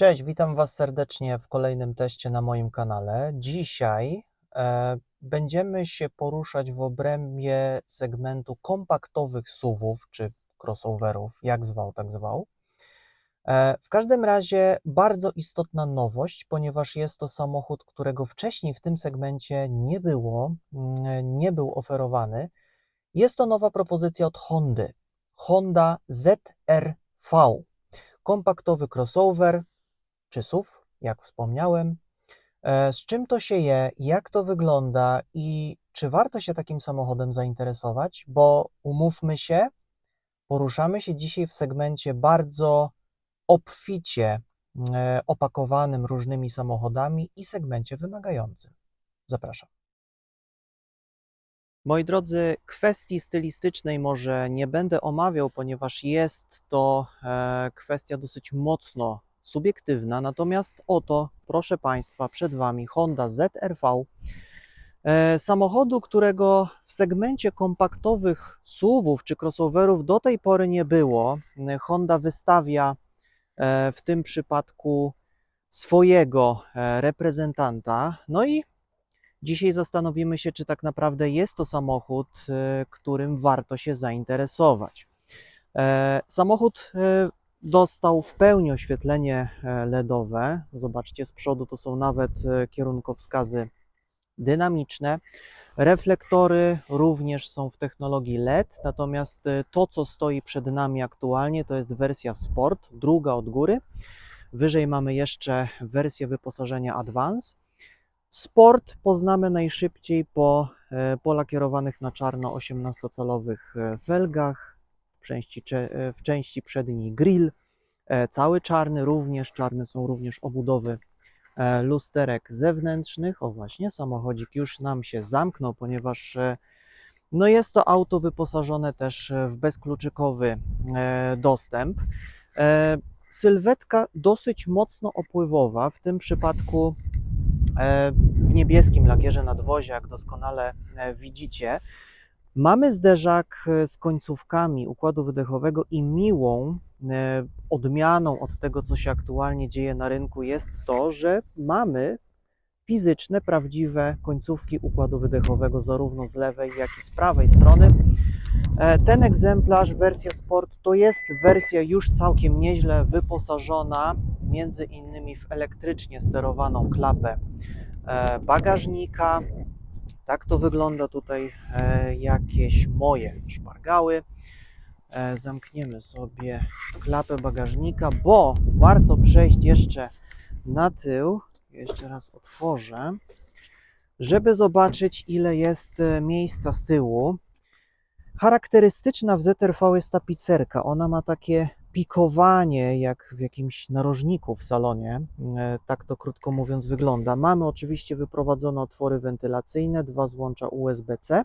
Cześć, witam Was serdecznie w kolejnym teście na moim kanale. Dzisiaj e, będziemy się poruszać w obrębie segmentu kompaktowych SUVów czy crossoverów, jak zwał, tak zwał. E, w każdym razie bardzo istotna nowość, ponieważ jest to samochód, którego wcześniej w tym segmencie nie było, mm, nie był oferowany. Jest to nowa propozycja od Hondy. Honda ZR-V. Kompaktowy crossover, czy jak wspomniałem. E, Z czym to się je, jak to wygląda i czy warto się takim samochodem zainteresować? Bo umówmy się, poruszamy się dzisiaj w segmencie bardzo obficie e, opakowanym różnymi samochodami i segmencie wymagającym. Zapraszam. Moi drodzy, kwestii stylistycznej może nie będę omawiał, ponieważ jest to e, kwestia dosyć mocno subiektywna. Natomiast oto, proszę Państwa, przed Wami Honda ZR-V, e, samochodu, którego w segmencie kompaktowych SUVów czy crossoverów do tej pory nie było. E, Honda wystawia e, w tym przypadku swojego reprezentanta. No i Dzisiaj zastanowimy się, czy tak naprawdę jest to samochód, którym warto się zainteresować. Samochód dostał w pełni oświetlenie e, LEDowe. Zobaczcie, z przodu to są nawet e, kierunkowskazy dynamiczne. Reflektory również są w technologii LED, natomiast e, to, co stoi przed nami aktualnie, to jest wersja Sport, druga od góry. Wyżej mamy jeszcze wersję wyposażenia Advance. Sport poznamy najszybciej po polakierowanych na czarno 18-calowych e, felgach, w części, w części przedniej grill, e, cały czarny, również czarne są również obudowy e, lusterek zewnętrznych. O właśnie, samochodzik już nam się zamknął, ponieważ e, no jest to auto wyposażone też w bezkluczykowy dostęp. Sylwetka dosyć mocno opływowa, w tym przypadku w niebieskim lakierze nadwozia, jak doskonale widzicie. Mamy zderzak e, z końcówkami układu wydechowego i miłą e, odmianą od tego, co się aktualnie dzieje na rynku, jest to, że mamy fizyczne, prawdziwe końcówki układu wydechowego, zarówno z lewej, jak i z prawej strony. E, Ten egzemplarz, wersja Sport, to jest wersja już całkiem nieźle wyposażona, między innymi w elektrycznie sterowaną klapę bagażnika. Tak to wygląda tutaj e, jakieś moje szpargały. E, Zamkniemy sobie klapę bagażnika, bo warto przejść jeszcze na tył. Jeszcze raz otworzę, żeby zobaczyć, ile jest e, miejsca z tyłu. Charakterystyczna w ZRV jest tapicerka. Ona ma takie pikowanie, jak w jakimś narożniku w salonie. E, Tak to krótko mówiąc wygląda. Mamy oczywiście wyprowadzone otwory wentylacyjne, dwa złącza USB-C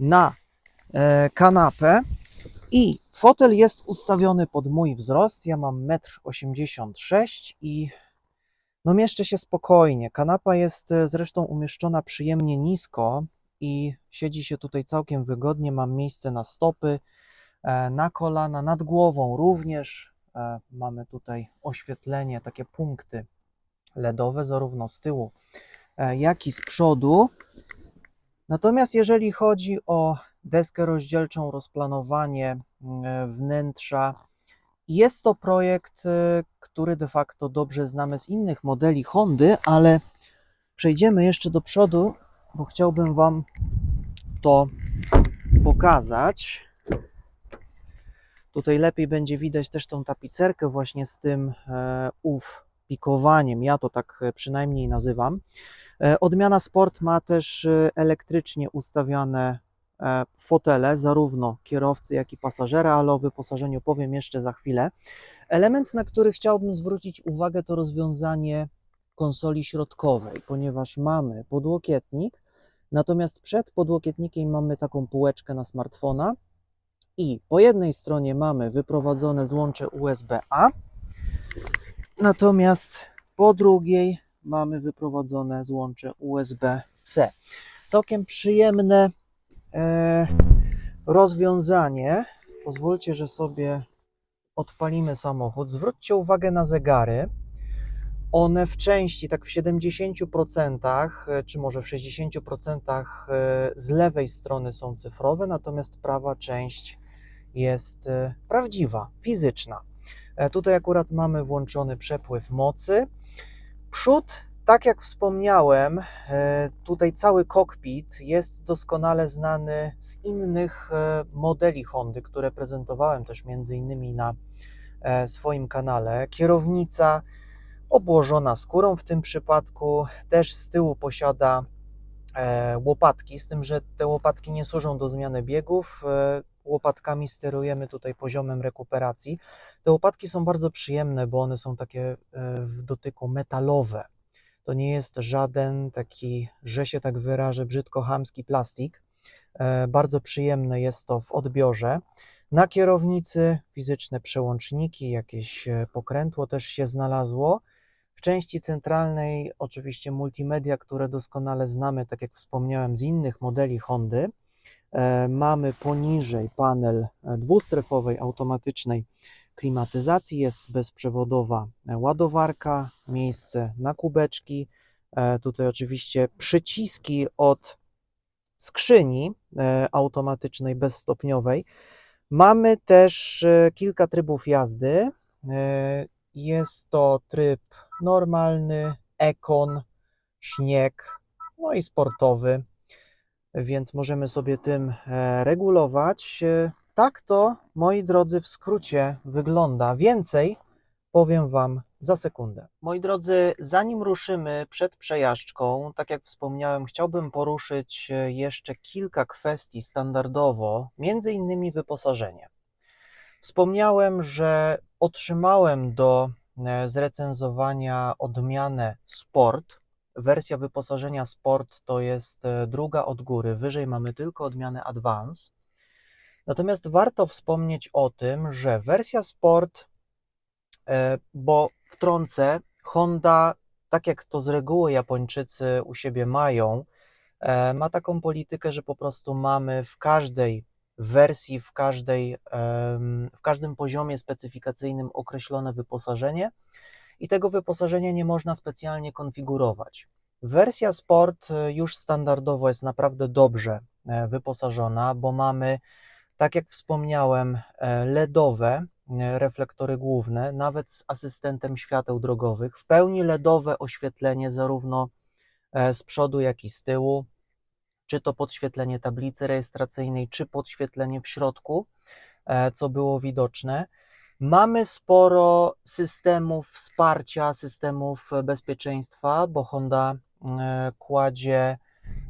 na e, kanapę i fotel jest ustawiony pod mój wzrost. Ja mam 1,86 m i no mieszczę się spokojnie. Kanapa jest e, zresztą umieszczona przyjemnie nisko i siedzi się tutaj całkiem wygodnie. Mam miejsce na stopy, na kolana, nad głową również. E, Mamy tutaj oświetlenie, takie punkty LEDowe, zarówno z tyłu, e, jak i z przodu. Natomiast jeżeli chodzi o deskę rozdzielczą, rozplanowanie mm, wnętrza, jest to projekt, e, który de facto dobrze znamy z innych modeli Hondy, ale przejdziemy jeszcze do przodu, bo chciałbym Wam to pokazać. Tutaj lepiej będzie widać też tą tapicerkę właśnie z tym e, ów pikowaniem. Ja to tak e, przynajmniej nazywam. E, Odmiana Sport ma też elektrycznie ustawiane fotele, zarówno kierowcy, jak i pasażera, ale o wyposażeniu powiem jeszcze za chwilę. Element, na który chciałbym zwrócić uwagę, to rozwiązanie konsoli środkowej, ponieważ mamy podłokietnik, natomiast przed podłokietnikiem mamy taką półeczkę na smartfona i po jednej stronie mamy wyprowadzone złącze USB-A, natomiast po drugiej mamy wyprowadzone złącze USB-C. Całkiem przyjemne e, rozwiązanie. Pozwólcie, że sobie odpalimy samochód. Zwróćcie uwagę na zegary. one w części, tak w 70%, e, czy może w 60% e, z lewej strony są cyfrowe, natomiast prawa część jest e, prawdziwa, fizyczna. E, Tutaj akurat mamy włączony przepływ mocy. Przód, tak jak wspomniałem, e, tutaj cały kokpit jest doskonale znany z innych modeli Hondy, które prezentowałem też między innymi na swoim kanale. Kierownica obłożona skórą w tym przypadku, też z tyłu posiada łopatki, z tym, że te łopatki nie służą do zmiany biegów. Łopatkami sterujemy tutaj poziomem rekuperacji. Te łopatki są bardzo przyjemne, bo one są takie e, w dotyku metalowe. To nie jest żaden taki, że się tak wyrażę, brzydko chamski plastik. E, Bardzo przyjemne jest to w odbiorze. Na kierownicy fizyczne przełączniki, jakieś e, pokrętło też się znalazło. W części centralnej oczywiście multimedia, które doskonale znamy, tak jak wspomniałem, z innych modeli Hondy. E, Mamy poniżej panel e, dwustrefowej automatycznej klimatyzacji, jest bezprzewodowa e, ładowarka, miejsce na kubeczki. Tutaj oczywiście przyciski od skrzyni automatycznej bezstopniowej. Mamy też kilka trybów jazdy. Jest to tryb normalny, ekon, śnieg, no i sportowy, więc możemy sobie tym e, regulować. E, Tak to, moi drodzy, w skrócie wygląda. Więcej powiem Wam za sekundę. Moi drodzy, zanim ruszymy przed przejażdżką, tak jak wspomniałem, chciałbym poruszyć e, jeszcze kilka kwestii standardowo, między innymi wyposażenie. Wspomniałem, że otrzymałem do zrecenzowania odmianę Sport. Wersja wyposażenia Sport to jest e, druga od góry, wyżej mamy tylko odmianę Advance. Natomiast warto wspomnieć o tym, że wersja Sport, e, bo wtrącę, Honda, tak jak to z reguły Japończycy u siebie mają, e, ma taką politykę, że po prostu mamy w każdej wersji, w, każdej, w każdym poziomie specyfikacyjnym określone wyposażenie i tego wyposażenia nie można specjalnie konfigurować. Wersja Sport e, już standardowo jest naprawdę dobrze e, wyposażona, bo mamy, tak jak wspomniałem, e, LEDowe e, reflektory główne, nawet z asystentem świateł drogowych, w pełni LEDowe oświetlenie zarówno z przodu, jak i z tyłu, czy to podświetlenie tablicy rejestracyjnej, czy podświetlenie w środku, co było widoczne. Mamy sporo systemów wsparcia, systemów bezpieczeństwa, bo Honda e, kładzie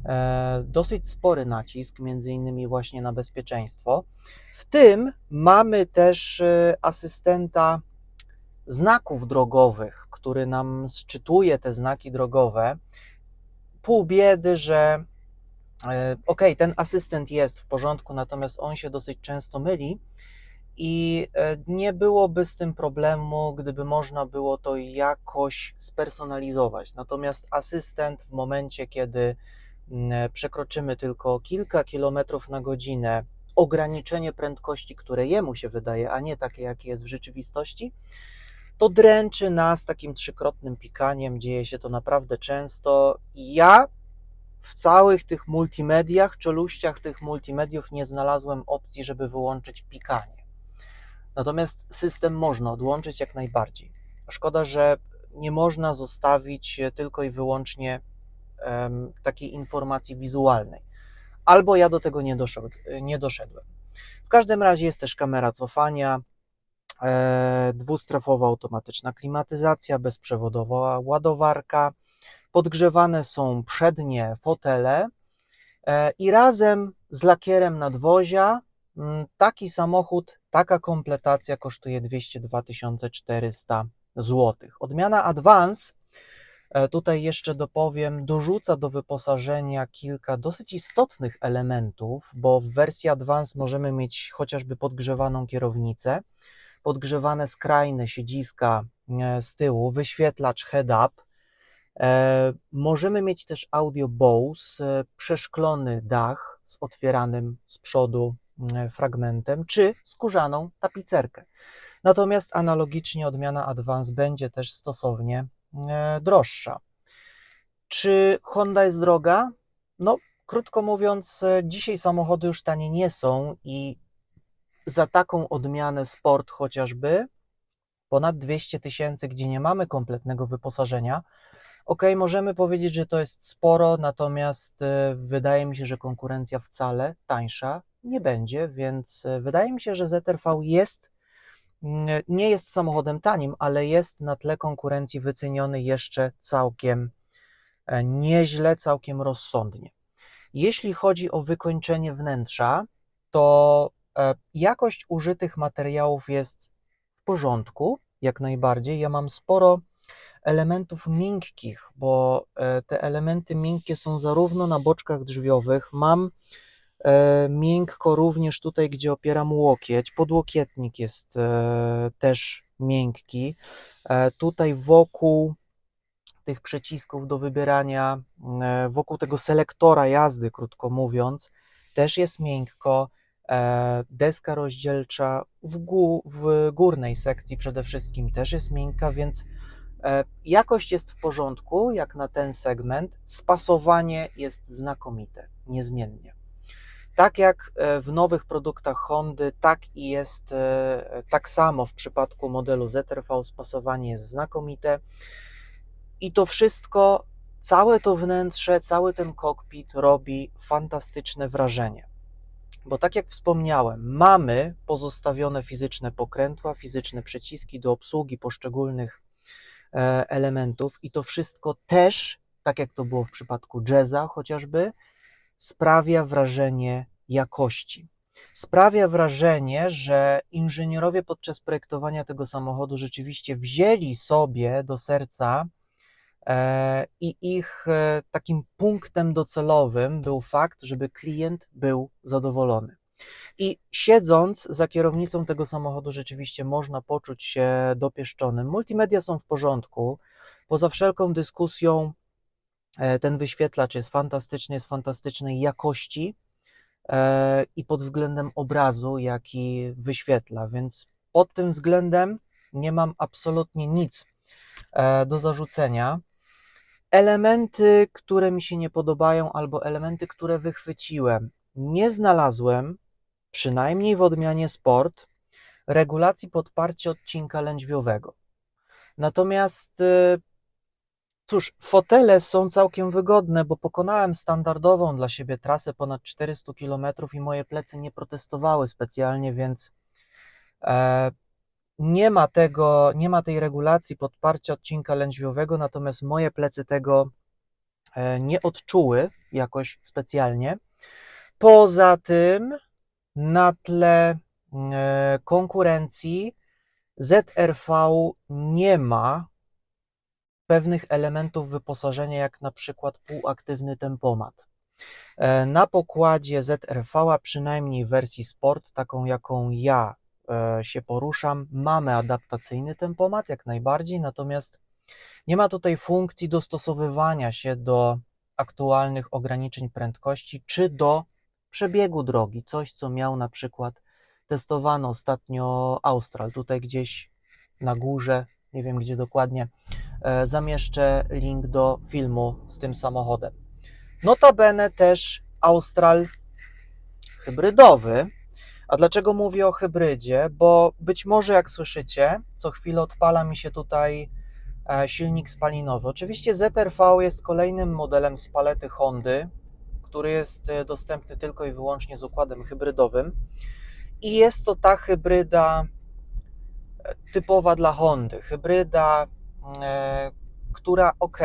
e, dosyć spory nacisk, między innymi właśnie na bezpieczeństwo. W tym mamy też e, asystenta znaków drogowych, który nam sczytuje te znaki drogowe. Pół biedy, że ok, ten asystent jest w porządku, natomiast on się dosyć często myli i e, nie byłoby z tym problemu, gdyby można było to jakoś spersonalizować. Natomiast asystent w momencie, kiedy przekroczymy tylko kilka kilometrów na godzinę, ograniczenie prędkości, które jemu się wydaje, a nie takie, jakie jest w rzeczywistości, to dręczy nas takim trzykrotnym pikaniem. Dzieje się to naprawdę często. Ja w całych tych multimediach, czeluściach tych multimediów nie znalazłem opcji, żeby wyłączyć pikanie. Natomiast system można odłączyć jak najbardziej. Szkoda, że nie można zostawić tylko i wyłącznie em, takiej informacji wizualnej. Albo ja do tego nie, doszedł, nie doszedłem. W każdym razie jest też kamera cofania, e, dwustrefowa automatyczna klimatyzacja, bezprzewodowa ładowarka, podgrzewane są przednie fotele e, i razem z lakierem nadwozia taki samochód, taka kompletacja kosztuje 202 400 zł. Odmiana Advance, e, tutaj jeszcze dopowiem, dorzuca do wyposażenia kilka dosyć istotnych elementów, bo w wersji Advance możemy mieć chociażby podgrzewaną kierownicę, podgrzewane skrajne siedziska e, z tyłu, wyświetlacz head-up, E, Możemy mieć też audio Bose, przeszklony dach z otwieranym z przodu fragmentem, czy skórzaną tapicerkę. Natomiast analogicznie odmiana Advance będzie też stosownie e, droższa. Czy Honda jest droga? No, krótko mówiąc, e, dzisiaj samochody już tanie nie są i za taką odmianę sport chociażby ponad 200 tysięcy, gdzie nie mamy kompletnego wyposażenia. Ok, możemy powiedzieć, że to jest sporo, natomiast e, wydaje mi się, że konkurencja wcale tańsza nie będzie, więc e, wydaje mi się, że ZRV jest, mm, nie jest samochodem tanim, ale jest na tle konkurencji wyceniony jeszcze całkiem e, nieźle, całkiem rozsądnie. Jeśli chodzi o wykończenie wnętrza, to jakość użytych materiałów jest w porządku, jak najbardziej. Ja mam sporo elementów miękkich, bo e, te elementy miękkie są zarówno na boczkach drzwiowych, mam e, miękko również tutaj, gdzie opieram łokieć, podłokietnik jest e, też miękki. Tutaj wokół tych przycisków do wybierania, wokół tego selektora jazdy, krótko mówiąc, też jest miękko. Deska rozdzielcza w, gó w górnej sekcji przede wszystkim też jest miękka, więc E, jakość jest w porządku, jak na ten segment. Spasowanie jest znakomite, niezmiennie. Tak jak e, w nowych produktach Hondy, tak i jest e, tak samo w przypadku modelu ZRV. Spasowanie jest znakomite. I to wszystko, całe to wnętrze, cały ten kokpit robi fantastyczne wrażenie. Bo tak jak wspomniałem, mamy pozostawione fizyczne pokrętła, fizyczne przyciski do obsługi poszczególnych E, elementów i to wszystko też, tak jak to było w przypadku jazza chociażby, sprawia wrażenie jakości. Sprawia wrażenie, że inżynierowie podczas projektowania tego samochodu rzeczywiście wzięli sobie do serca e, i ich e, takim punktem docelowym był fakt, żeby klient był zadowolony. I siedząc za kierownicą tego samochodu, rzeczywiście można poczuć się dopieszczonym. Multimedia są w porządku. Poza wszelką dyskusją, ten wyświetlacz jest fantastyczny, jest fantastycznej jakości e, i pod względem obrazu, jaki wyświetla, więc pod tym względem nie mam absolutnie nic e, do zarzucenia. Elementy, które mi się nie podobają, albo elementy, które wychwyciłem, nie znalazłem przynajmniej w odmianie sport, regulacji podparcia odcinka lędźwiowego. Natomiast y, cóż, fotele są całkiem wygodne, bo pokonałem standardową dla siebie trasę ponad 400 km i moje plecy nie protestowały specjalnie, więc e, nie ma tego, nie ma tej regulacji podparcia odcinka lędźwiowego, natomiast moje plecy tego e, nie odczuły jakoś specjalnie. Poza tym na tle e, konkurencji ZRV nie ma pewnych elementów wyposażenia, jak na przykład półaktywny tempomat. E, na pokładzie ZRV, przynajmniej w wersji Sport, taką jaką ja e, się poruszam, mamy adaptacyjny tempomat jak najbardziej, natomiast nie ma tutaj funkcji dostosowywania się do aktualnych ograniczeń prędkości czy do przebiegu drogi, coś co miał na przykład testowano ostatnio Austral, tutaj gdzieś na górze, nie wiem gdzie dokładnie, zamieszczę link do filmu z tym samochodem. Notabene też Austral hybrydowy. A dlaczego mówię o hybrydzie? Bo być może jak słyszycie, co chwilę odpala mi się tutaj e, silnik spalinowy. Oczywiście ZRV jest kolejnym modelem z palety Hondy, który jest e, dostępny tylko i wyłącznie z układem hybrydowym. I jest to ta hybryda e, typowa dla Hondy. Hybryda, e, która ok,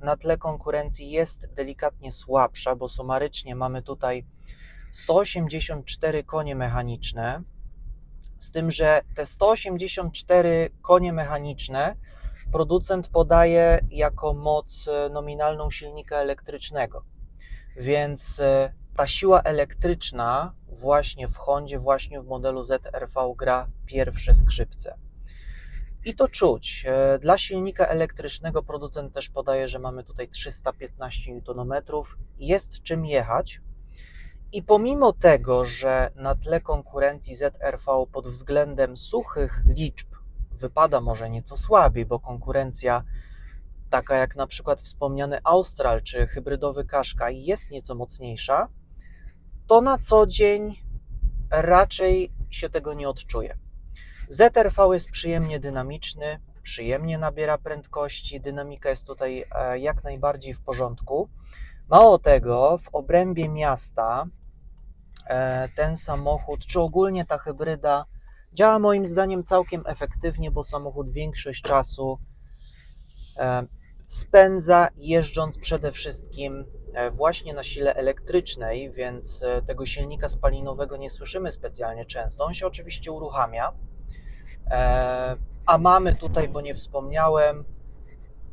na tle konkurencji jest delikatnie słabsza, bo sumarycznie mamy tutaj 184 konie mechaniczne, z tym, że te 184 konie mechaniczne producent podaje jako moc nominalną silnika elektrycznego. Więc e, ta siła elektryczna właśnie w Hondzie, właśnie w modelu ZRV gra pierwsze skrzypce. I to czuć. E, dla silnika elektrycznego producent też podaje, że mamy tutaj 315 Nm. Jest czym jechać. I pomimo tego, że na tle konkurencji ZRV pod względem suchych liczb wypada może nieco słabiej, bo konkurencja taka jak na przykład wspomniany Austral czy hybrydowy Qashqai jest nieco mocniejsza, to na co dzień raczej się tego nie odczuje. ZRV jest przyjemnie dynamiczny, przyjemnie nabiera prędkości, dynamika jest tutaj e, jak najbardziej w porządku. Mało tego, w obrębie miasta e, ten samochód, czy ogólnie ta hybryda, działa moim zdaniem całkiem efektywnie, bo samochód większość czasu e, spędza jeżdżąc przede wszystkim właśnie na sile elektrycznej, więc tego silnika spalinowego nie słyszymy specjalnie często. On się oczywiście uruchamia, a mamy tutaj, bo nie wspomniałem,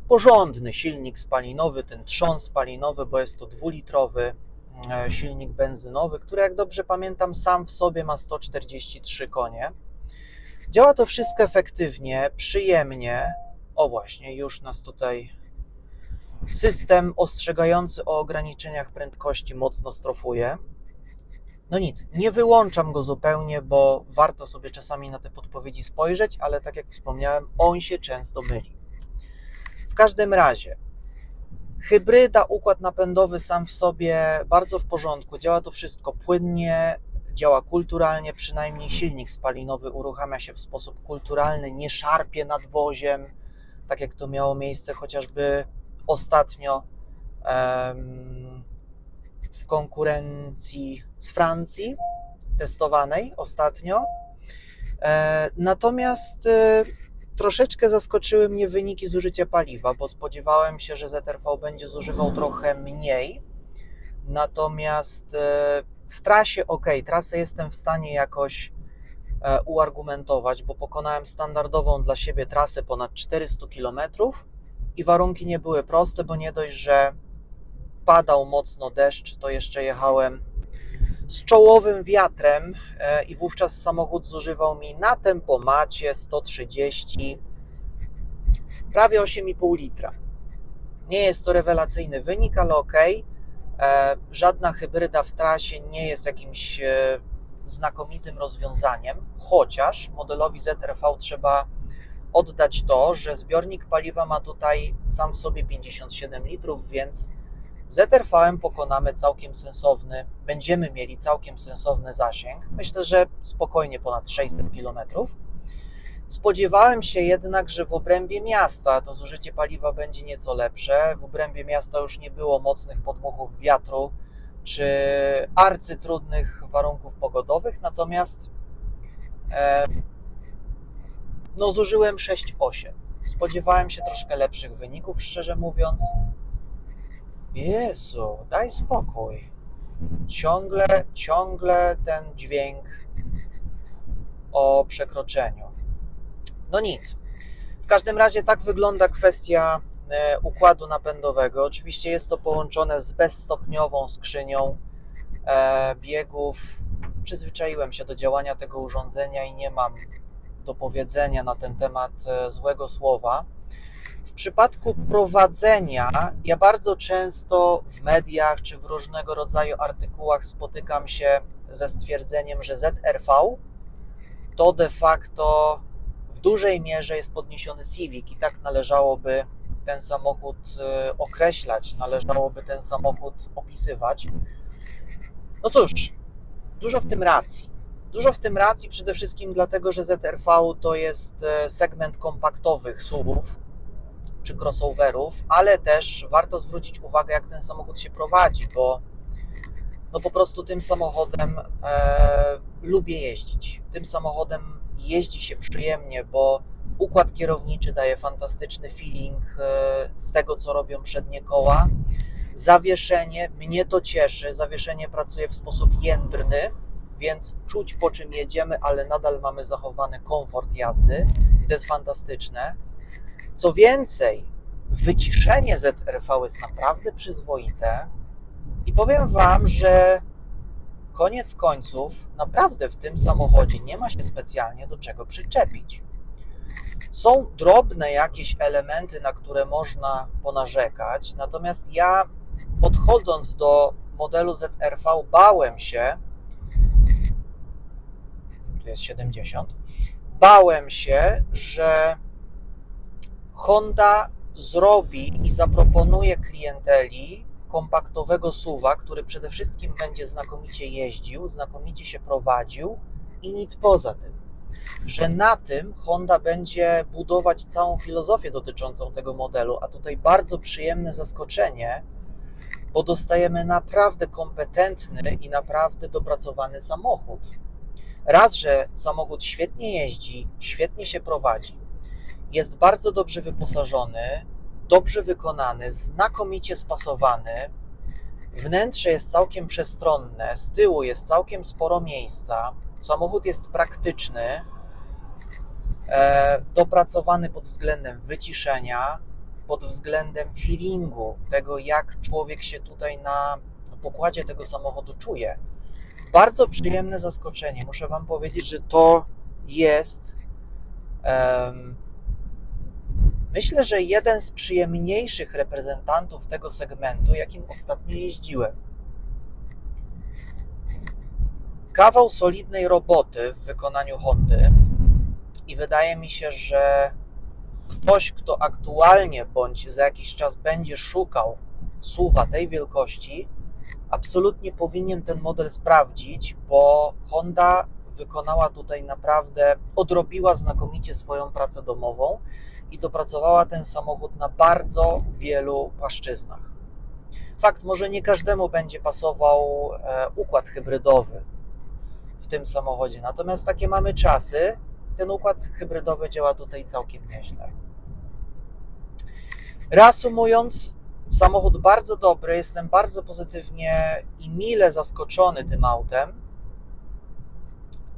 porządny silnik spalinowy, ten trzon spalinowy, bo jest to dwulitrowy e, silnik benzynowy, który jak dobrze pamiętam sam w sobie ma 143 konie. Działa to wszystko efektywnie, przyjemnie. O właśnie, już nas tutaj system ostrzegający o ograniczeniach prędkości mocno strofuje. No nic, nie wyłączam go zupełnie, bo warto sobie czasami na te podpowiedzi spojrzeć, ale tak jak wspomniałem, on się często myli. W każdym razie, hybryda, układ napędowy sam w sobie bardzo w porządku, działa to wszystko płynnie, działa kulturalnie, przynajmniej silnik spalinowy uruchamia się w sposób kulturalny, nie szarpie nadwoziem, tak jak to miało miejsce chociażby ostatnio em, w konkurencji z Francji, testowanej ostatnio. E, Natomiast e, troszeczkę zaskoczyły mnie wyniki zużycia paliwa, bo spodziewałem się, że ZRV będzie zużywał trochę mniej. Natomiast e, w trasie ok, trasę jestem w stanie jakoś uargumentować, bo pokonałem standardową dla siebie trasę ponad 400 km i warunki nie były proste, bo nie dość, że padał mocno deszcz, to jeszcze jechałem z czołowym wiatrem e, i wówczas samochód zużywał mi na tempomacie 130 prawie 8,5 litra. Nie jest to rewelacyjny wynik, ale ok. Żadna hybryda w trasie nie jest jakimś e, znakomitym rozwiązaniem, chociaż modelowi ZRV trzeba oddać to, że zbiornik paliwa ma tutaj sam w sobie 57 litrów, więc ZRV pokonamy całkiem sensowny, będziemy mieli całkiem sensowny zasięg. Myślę, że spokojnie ponad 600 km. Spodziewałem się jednak, że w obrębie miasta to zużycie paliwa będzie nieco lepsze. W obrębie miasta już nie było mocnych podmuchów wiatru czy arcytrudnych warunków pogodowych, natomiast e, no zużyłem 6,8. Spodziewałem się troszkę lepszych wyników, szczerze mówiąc. Jezu, daj spokój. Ciągle, ciągle ten dźwięk o przekroczeniu. No nic. W każdym razie tak wygląda kwestia e, układu napędowego. Oczywiście jest to połączone z bezstopniową skrzynią e, biegów. Przyzwyczaiłem się do działania tego urządzenia i nie mam do powiedzenia na ten temat e, złego słowa. W przypadku prowadzenia, ja bardzo często w mediach czy w różnego rodzaju artykułach spotykam się ze stwierdzeniem, że ZRV to de facto w dużej mierze jest podniesiony Civic i tak należałoby ten samochód e, określać, należałoby ten samochód opisywać. No cóż, dużo w tym racji. Dużo w tym racji przede wszystkim dlatego, że ZRV to jest e, segment kompaktowych SUVów czy crossoverów, ale też warto zwrócić uwagę, jak ten samochód się prowadzi, bo no po prostu tym samochodem e, lubię jeździć. Tym samochodem jeździ się przyjemnie, bo układ kierowniczy daje fantastyczny feeling e, z tego, co robią przednie koła. Zawieszenie, mnie to cieszy. Zawieszenie pracuje w sposób jędrny, więc czuć po czym jedziemy, ale nadal mamy zachowany komfort jazdy i to jest fantastyczne. Co więcej, wyciszenie ZRV jest naprawdę przyzwoite i powiem Wam, że koniec końców naprawdę w tym samochodzie nie ma się specjalnie do czego przyczepić. Są drobne jakieś elementy, na które można ponarzekać, natomiast ja podchodząc do modelu ZRV bałem się, tu jest 70, bałem się, że Honda zrobi i zaproponuje klienteli kompaktowego suwa, który przede wszystkim będzie znakomicie jeździł, znakomicie się prowadził i nic poza tym. Że na tym Honda będzie budować całą filozofię dotyczącą tego modelu, a tutaj bardzo przyjemne zaskoczenie, bo dostajemy naprawdę kompetentny i naprawdę dopracowany samochód. Raz, że samochód świetnie jeździ, świetnie się prowadzi, jest bardzo dobrze wyposażony, dobrze wykonany, znakomicie spasowany. Wnętrze jest całkiem przestronne, z tyłu jest całkiem sporo miejsca. Samochód jest praktyczny, e, dopracowany pod względem wyciszenia, pod względem feelingu, tego jak człowiek się tutaj na pokładzie tego samochodu czuje. Bardzo przyjemne zaskoczenie. Muszę Wam powiedzieć, że to jest. Myślę, że jeden z przyjemniejszych reprezentantów tego segmentu, jakim ostatnio jeździłem. Kawał solidnej roboty w wykonaniu Hondy i wydaje mi się, że ktoś, kto aktualnie bądź za jakiś czas będzie szukał suwa tej wielkości, absolutnie powinien ten model sprawdzić, bo Honda wykonała tutaj naprawdę, odrobiła znakomicie swoją pracę domową i dopracowała ten samochód na bardzo wielu płaszczyznach. Fakt, może nie każdemu będzie pasował e, układ hybrydowy w tym samochodzie, natomiast takie mamy czasy. Ten układ hybrydowy działa tutaj całkiem nieźle. Reasumując, samochód bardzo dobry, jestem bardzo pozytywnie i mile zaskoczony tym autem.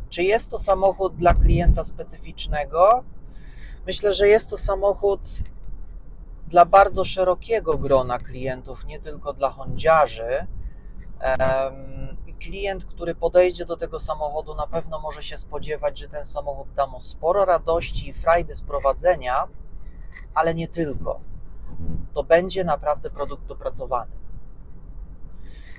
Czy jest to samochód dla klienta specyficznego? Myślę, że jest to samochód dla bardzo szerokiego grona klientów, nie tylko dla hondziarzy. Klient, który podejdzie do tego samochodu, na pewno może się spodziewać, że ten samochód da mu sporo radości i frajdy z prowadzenia, ale nie tylko. To będzie naprawdę produkt dopracowany.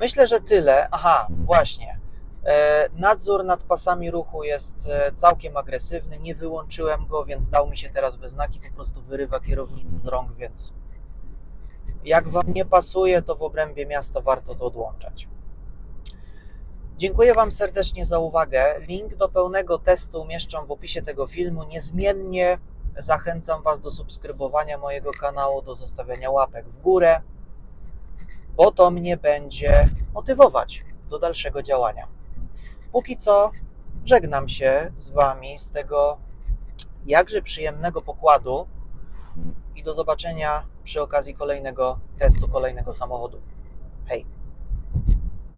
Myślę, że tyle. Aha, właśnie. E, Nadzór nad pasami ruchu jest e, całkiem agresywny. Nie wyłączyłem go, więc dał mi się teraz we znaki. Po prostu wyrywa kierownicę z rąk, więc jak Wam nie pasuje, to w obrębie miasta warto to odłączać. Dziękuję Wam serdecznie za uwagę. Link do pełnego testu umieszczam w opisie tego filmu. Niezmiennie zachęcam Was do subskrybowania mojego kanału, do zostawiania łapek w górę, bo to mnie będzie motywować do dalszego działania. Póki co żegnam się z Wami z tego jakże przyjemnego pokładu i do zobaczenia przy okazji kolejnego testu kolejnego samochodu. Hej!